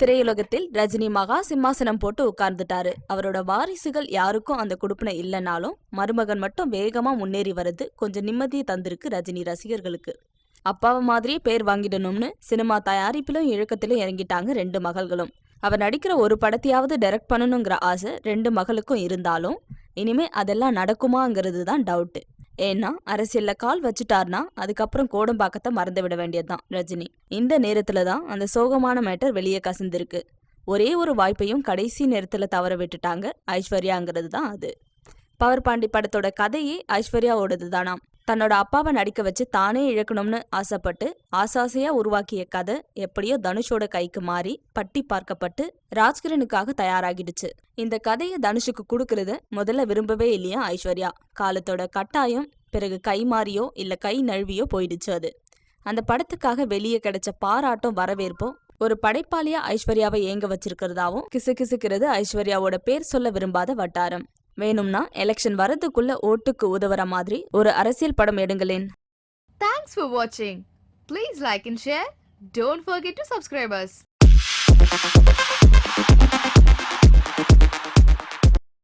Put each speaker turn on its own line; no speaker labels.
திரையுலகத்தில் ரஜினி மகா சிம்மாசனம் போட்டு உட்கார்ந்துட்டாரு. அவரோட வாரிசுகள் யாருக்கும் அந்த குடுப்பினை இல்லைனாலும் மருமகன் மட்டும் வேகமா முன்னேறி வருது கொஞ்சம் நிம்மதியை தந்திருக்கு ரஜினி ரசிகர்களுக்கு. அப்பாவை மாதிரியே பேர் வாங்கிடணும்னு சினிமா தயாரிப்பிலும் இழக்கத்திலும் இறங்கிட்டாங்க ரெண்டு மகள்களும். அவர் நடிக்கிற ஒரு படத்தையாவது டைரக்ட் பண்ணணுங்கிற ஆசை ரெண்டு மகளுக்கும் இருந்தாலும் இனிமே அதெல்லாம் நடக்குமாங்கிறது தான் டவுட்டு. ஏன்னா அரசியல்ல கால் வச்சுட்டார்னா அதுக்கப்புறம் கோடம்பாக்கத்தை மறந்து விட வேண்டியதுதான் ரஜினி. இந்த நேரத்துல தான் அந்த சோகமான மேட்டர் வெளியே கசிந்திருக்கு. ஒரே ஒரு வாய்ப்பையும் கடைசி நேரத்துல தவற விட்டுட்டாங்க ஐஸ்வர்யாங்கிறது தான் அது. பவர் பாண்டி படத்தோட கதையே ஐஸ்வர்யாவோடது தானாம் தன்னோட அப்பாவை நடிக்க வச்சு தானே இழக்கணும்னு ஆசைப்பட்டு ஆசாசையா உருவாக்கிய கதை எப்படியோ தனுஷோட கைக்கு மாறி பட்டி பார்க்கப்பட்டு ராஜ்கிரனுக்காக தயாராகிடுச்சு. இந்த கதையை தனுஷுக்கு கொடுக்கறது முதல்ல விரும்பவே இல்லையா ஐஸ்வர்யா? காலத்தோட கட்டாயம் பிறகு கை மாறியோ இல்லை கை நழுவியோ போயிடுச்சு அது. அந்த படத்துக்காக வெளியே கிடைச்ச பாராட்டும் வரவேற்பும் ஒரு படைப்பாளியா ஐஸ்வர்யாவை ஏங்க வச்சிருக்கிறதாவும் கிசுகிசுக்கிறது ஐஸ்வர்யாவோட பேர் சொல்ல விரும்பாத வட்டாரம். வேணும்னா எலெக்ஷன் வரதுக்குள்ள ஓட்டுக்கு உதவுற மாதிரி ஒரு அரசியல் படம் எடுங்களேன்
தேங்க்ஸ் ஃபார் வாட்சிங் please like and share don't forget to subscribers